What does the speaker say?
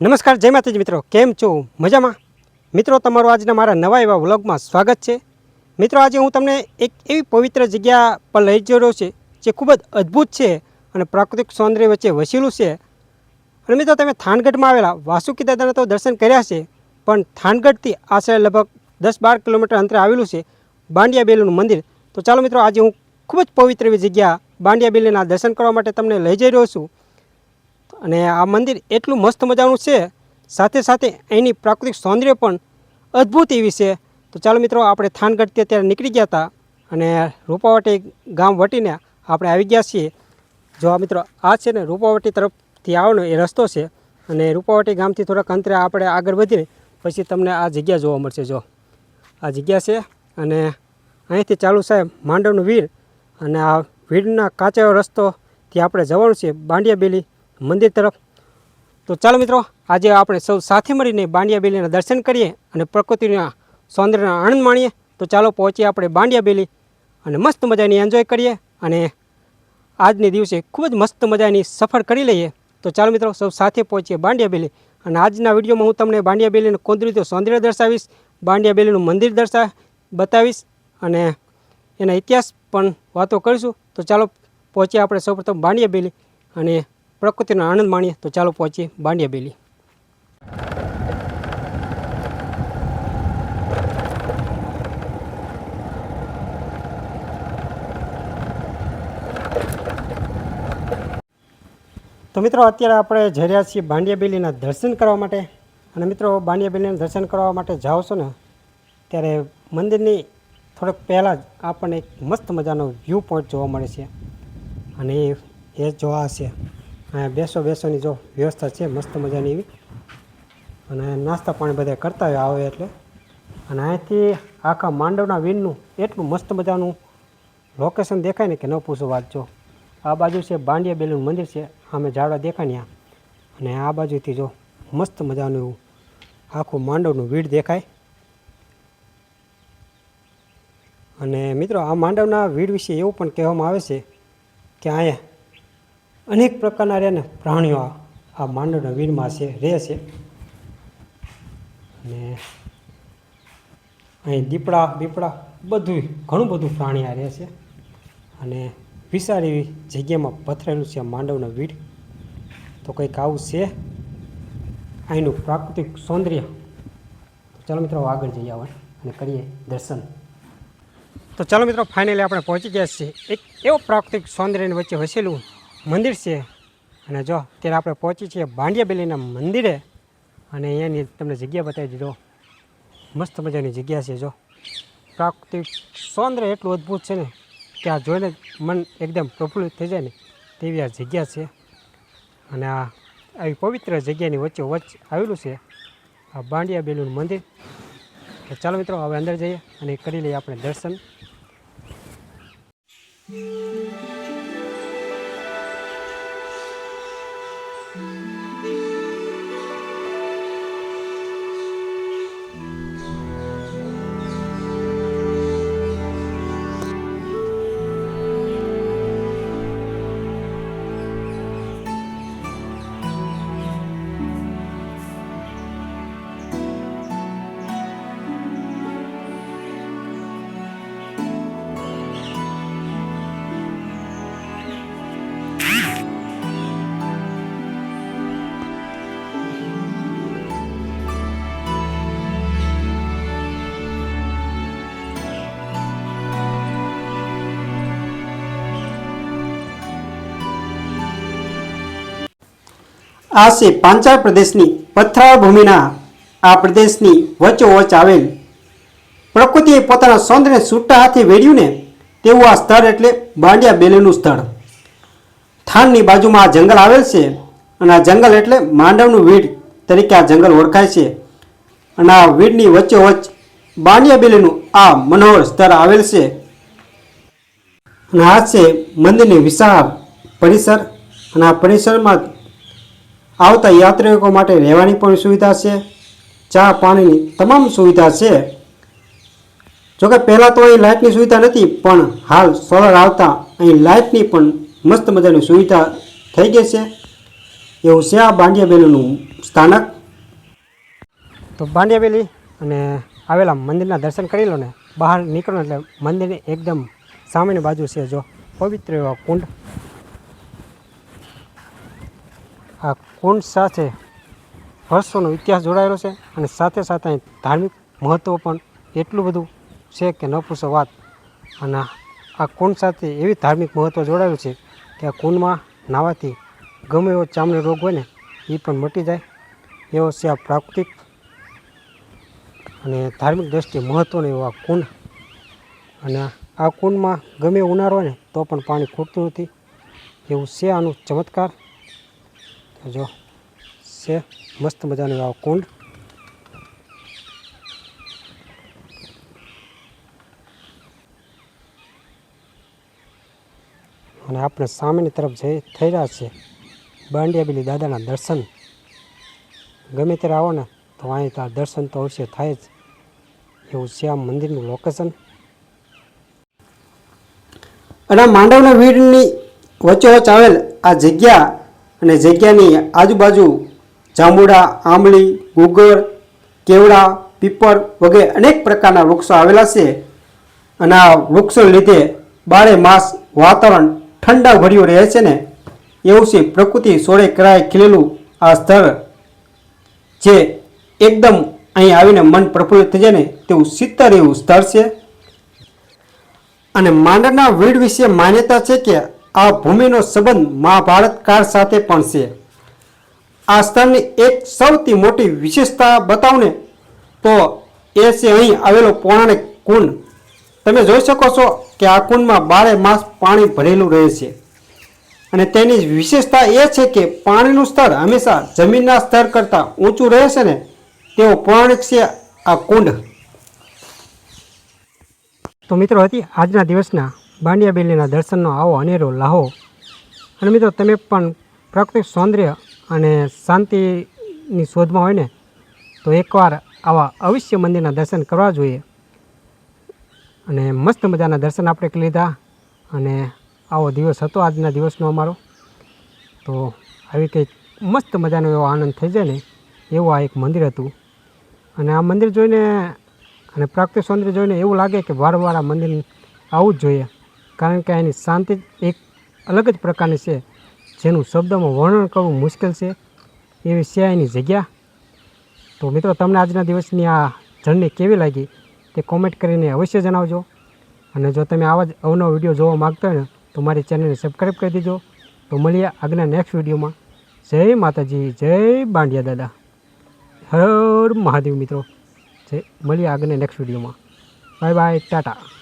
નમસ્કાર, જય માતાજી મિત્રો. કેમ છો? મજામાં? મિત્રો, તમારું આજના મારા નવા એવા વ્લોગમાં સ્વાગત છે. મિત્રો, આજે હું તમને એક એવી પવિત્ર જગ્યા પર લઈ જઈ રહ્યો છે, જે ખૂબ જ અદ્ભુત છે અને પ્રાકૃતિક સૌંદર્ય વચ્ચે વસેલું છે. અને મિત્રો, તમે થાનગઢમાં આવેલા વાસુકી દાદાના તો દર્શન કર્યા છે, પણ થાનગઢથી આશરે લગભગ દસ બાર કિલોમીટર અંતરે આવેલું છે બાંડિયા બેલુનું મંદિર. તો ચાલો મિત્રો, આજે હું ખૂબ જ પવિત્ર એવી જગ્યા બાંડિયા બેલીના દર્શન કરવા માટે તમને લઈ જઈ રહ્યો છું. અને આ મંદિર એટલું મસ્ત મજાનું છે. સાથે સાથે અહીંની પ્રાકૃતિક સૌંદર્ય પણ અદ્ભુત એવી છે. તો ચાલો મિત્રો, આપણે થાનગઢથી અત્યારે નીકળી ગયા હતા અને રૂપાવટી ગામ વટીને આપણે આવી ગયા છીએ. જો આ મિત્રો, આ છે ને રૂપાવટી તરફથી આવવાનો એ રસ્તો છે અને રૂપાવટી ગામથી થોડાક અંતરે આપણે આગળ વધીને પછી તમને આ જગ્યા જોવા મળશે. જો આ જગ્યા છે અને અહીંથી ચાલુ સાહેબ માંડવનું વીર અને આ વીરના કાચાયો રસ્તોથી આપણે જવાનું છે. બાંડિયા બેલી મંદિર તરફ. તો ચાલો મિત્રો, આજે આપણે સૌ સાથે મળીને બાંડિયા બેલીના દર્શન કરીએ અને પ્રકૃતિના સૌંદર્યનો આનંદ માણીએ. તો ચાલો પહોંચીએ આપણે બાંડિયા બેલી અને મસ્ત મજાની એન્જોય કરીએ અને આજને દિવસે ખૂબ જ મસ્ત મજાની સફર કરી લઈએ. તો ચાલો મિત્રો, સૌ સાથે પહોંચીએ બાંડિયા બેલી. અને આજના વિડીયોમાં હું તમને બાંડિયા બેલીનું કુદરતી સૌંદર્ય દર્શાવીશ, બાંડિયા બેલીનું મંદિર દર્શા બતાવીશ અને એના ઇતિહાસ પણ વાતો કરીશું. તો ચાલો પહોંચીએ આપણે સૌપ્રથમ બાંડિયા બેલી અને પ્રકૃતિનો આનંદ માણીએ તો ચાલો પહોંચીએ બાંડિયા બેલી. તો મિત્રો, અત્યારે આપણે જઈ રહ્યા છીએ બાંડિયાબેલીના દર્શન કરવા માટે. અને મિત્રો બાંડિયાબેલીના દર્શન કરવા માટે જાઓ છો ને, ત્યારે મંદિરની થોડોક પહેલાં જ આપણને એક મસ્ત મજાનો વ્યૂ પોઈન્ટ જોવા મળે છે. અને એ જોવા છે અહીંયા બેસો બેસોની જો વ્યવસ્થા છે, મસ્ત મજાની એવી. અને નાસ્તા પાણી બધા કરતા હોય આવે એટલે. અને અહીંથી આખા માંડવના વીરનું એટલું મસ્ત મજાનું લોકેશન દેખાય ને કે ન પૂછો વાત જો. આ બાજુ છે બાંડિયા બેલું મંદિર છે, આમે ઝાડવા દેખાય ને અને આ બાજુથી જો મસ્ત મજાનું એવું આખું માંડવનું વીડ દેખાય. અને મિત્રો, આ માંડવના વીડ વિશે એવું પણ કહેવામાં આવે છે કે અહીંયા અનેક પ્રકારના રહે ને પ્રાણીઓ આ- માંડવના વીરમાં છે રહે છે. અને અહીં દીપડા, બીપડા બધું ઘણું બધું પ્રાણી આ રહે છે. અને વિશાળ એવી જગ્યામાં પથરેલું છે માંડવના વીડ તો કંઈક આવું છે. અહીંનું પ્રાકૃતિક સૌંદર્ય. ચાલો મિત્રો આગળ જઈએ આવે અને કરીએ દર્શન. તો ચાલો મિત્રો ફાઇનલી આપણે પહોંચી ગયા છીએ. એક એવો પ્રાકૃતિક સૌંદર્યની વચ્ચે વસેલું મંદિર છે. અને જો ત્યારે આપણે પહોંચી છીએ બાંડિયા બેલીના મંદિરે. અને અહીંયાની તમને જગ્યા બતાવી દીધો. મસ્ત મજાની જગ્યા છે, જો. પ્રાકૃતિક સૌંદર્ય એટલું અદ્ભુત છે ને કે આ જોઈને મન એકદમ પ્રફુલ્લિત થઈ જાય ને તેવી આ જગ્યા છે. અને આ આવી પવિત્ર જગ્યાની વચ્ચે વચ્ચ આવેલું છે આ બાંડિયા બેલુનું મંદિર. તો ચાલો મિત્રો, હવે અંદર જઈએ અને કરી લઈએ આપણે દર્શન. આ છે પાંચાળ પ્રદેશની પથરાળ ભૂમિના આ પ્રદેશની વચોવચ આવેલ. પ્રકૃતિએ પોતાના સૌંદર્યને છૂટા હાથે વેડ્યું ને તેવું આ સ્થળ એટલે બાંડિયા બેલેનું સ્થળ. થાનની બાજુમાં આ જંગલ આવેલ છે અને આ જંગલ એટલે માંડવનું વીડ તરીકે આ જંગલ ઓળખાય છે. અને આ વીડની વચ્ચોવચ બાંડિયા બેલીનું આ મનોહર સ્થળ આવેલ છે. અને આ છે મંદિરની વિશાળ પરિસર અને આ પરિસરમાં આવતા યાત્રિકો માટે રહેવાની પણ સુવિધા છે. ચા પાણીની તમામ સુવિધા છે. જોકે પહેલાં તો અહીં લાઇટની સુવિધા નથી, પણ હાલ સોલર આવતા અહીં લાઇટની પણ મસ્ત મજાની સુવિધા થઈ ગઈ છે. એવું છે આ બાંડિયાબેલીનું સ્થાનક? તો બાંડિયાબેલી અને આવેલા મંદિરના દર્શન કરી લો ને. બહાર નીકળો એટલે મંદિરની એકદમ સામેની બાજુ છે જો. પવિત્ર એવા કુંડ. આ કુંડ સાથે વર્ષોનો ઇતિહાસ જોડાયેલો છે અને સાથે સાથે ધાર્મિક મહત્ત્વ પણ એટલું બધું છે કે ન પૂછો વાત. અને આ કુંડ સાથે એવી ધાર્મિક મહત્ત્વ જોડાયેલું છે કે આ કુંડમાં નાહવાથી ગમે એવો ચામડી રોગ હોય ને એ પણ મટી જાય. એવો છે આ પ્રાકૃતિક અને ધાર્મિક દ્રષ્ટિએ મહત્ત્વનો એવો આ કુંડ. અને આ કુંડમાં ગમે ઉનાળો હોય ને, તો પણ પાણી ખૂટતું નથી. એવું છે આનું ચમત્કાર. જો, છે, મસ્ત મજાનું આ કુંડ. અને આપણે સામેની તરફ જઈ થઈ રહ્યા છે બાંડિયાબીલી દાદાના દર્શન. ગમે ત્યારે આવો ને, તો અહીં તાર દર્શન તો અવશ્ય થાય જ. એવું છે આ મંદિરનું લોકેશન અને આ માંડવના વીરની વચ્ચે આવેલ આ જગ્યા અને જગ્યાની આજુબાજુ જાંબુડા, આંબલી ગુગર કેવડા, પીપળ વગેરે અનેક પ્રકારના વૃક્ષો આવેલા છે. અને આ વૃક્ષો લીધે બારે માસ વાતાવરણ ઠંડા ભર્યું રહે છે ને, એવું છે પ્રકૃતિ સોળે કરાય ખીલેલું આ સ્થળ. જે એકદમ અહીં આવીને મન પ્રફુલ્લિત થઈ જાય ને તેવું શીતળ એવું સ્થળ છે. અને માંડરના વીડ વિશે માન્યતા છે કે આ ભૂમિનો સંબંધ મહાભારત કાળ સાથે પણ છે. આ સ્થળની એક સૌથી મોટી વિશેષતા બતાવને તો એ છે અહીં આવેલો પૌરાણિક કુંડ. તમે જોઈ શકો છો કે આ કુંડમાં બારે માસ પાણી ભરેલું રહે છે. અને તેની વિશેષતા એ છે કે પાણીનું સ્તર હંમેશા જમીનના સ્તર કરતાં ઊંચું રહે છે ને તેવો પૌરાણિક છે આ કુંડ. તો મિત્રો હતી આજના દિવસના બાંડિયાબેલીના દર્શનનો આવો અનેરો લાહો. અને મિત્રો, તમે પણ પ્રાકૃતિક સૌંદર્ય અને શાંતિની શોધમાં હોય ને, તો એકવાર આવા અવશ્ય મંદિરના દર્શન કરવા જોઈએ. અને મસ્ત મજાના દર્શન આપણે લીધા. અને આવો દિવસ હતો, આજના દિવસનો અમારો. તો આવી કંઈક મસ્ત મજાનો એવો આનંદ થઈ જાય ને, એવું આ એક મંદિર હતું. અને આ મંદિર જોઈને, અને પ્રાકૃતિક સૌંદર્ય જોઈને એવું લાગે કે વારંવાર આ મંદિર આવવું જ જોઈએ. કારણ કે એની શાંતિ એક અલગ જ પ્રકારની છે. જેનું શબ્દમાં વર્ણન કરવું મુશ્કેલ છે. એવી છે એની જગ્યા. તો મિત્રો, તમને આજના દિવસની આ જર્ની કેવી લાગી તે કોમેન્ટ કરીને અવશ્ય જણાવજો. અને જો તમે આવા જ અવનવો વીડિયો જોવા માગતા હોય ને, તો મારી ચેનલને સબસ્ક્રાઈબ કરી દેજો. તો મળીએ આગળના નેક્સ્ટ વિડીયોમાં. જય માતાજી, જય બાંડિયા દાદા. હર મહાદેવ મિત્રો. જય, મળીએ આગળના નેક્સ્ટ વિડીયોમાં. Bye bye tata.